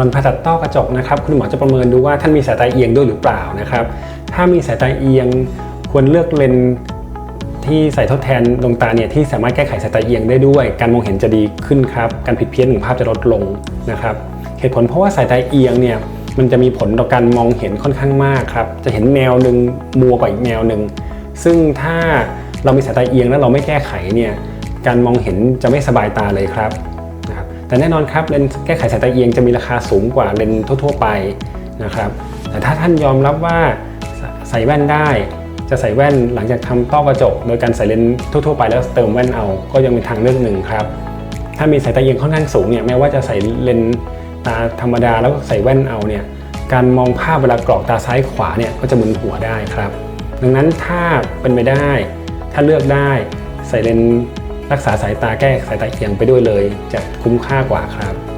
อนผ่าตัดต้อกระจกนะครับคุณหมอจะประเมินดูว่าท่านมีสายตาเอียงด้วยหรือเปล่านะครับ ถ้ามีสายตาเอียงควรเลือกเลนส์ที่ใส่ทดแทนดวงตาเนี่ยที่สามารถแก้ไขสายตาเอียงได้ด้วย การมองเห็นจะดีขึ้นครับ การผิดเพี้ยนของภาพจะลดลงนะครับ เหตุผลเพราะว่าสายตาเอียงเนี่ยมันจะมีผลต่อการมองเห็นค่อนข้างมากครับ จะเห็นแนวหนึ่งมัวกว่าอีกแนวหนึ่ง ซึ่งถ้าเรามีสายตาเอียงแล้วเราไม่แก้ไขเนี่ย การมองเห็นจะไม่สบายตาเลยครับ แต่แน่นอนครับเลนส์แก้ไขสายตาเอียงจะมีราคาสูงกว่าเลนส์ทั่ว ๆ ไปนะครับแต่ถ้าท่านยอมรับว่าใส่แว่นได้ จะใส่แว่นหลังจากทำต้อกระจก โดยการใส่เลนส์ทั่ว ๆ ไปแล้วเติมแว่นเอาก็ยังเป็นทางเลือกหนึ่งครับถ้ามีสายตาเอียงค่อนข้างสูงเนี่ยแม้ว่าจะใส่เลนส์ตาธรรมดาแล้วใส่แว่นเอาเนี่ยการมองภาพเวลากรอกตาซ้ายขวาเนี่ยก็จะมึนหัวได้ครับ ดังนั้นถ้าเป็นไปได้ ถ้าเลือกได้ใส่เลนส์ รักษาสายตาแก้สายตาเอียงไปด้วยเลย จะคุ้มค่ากว่าครับ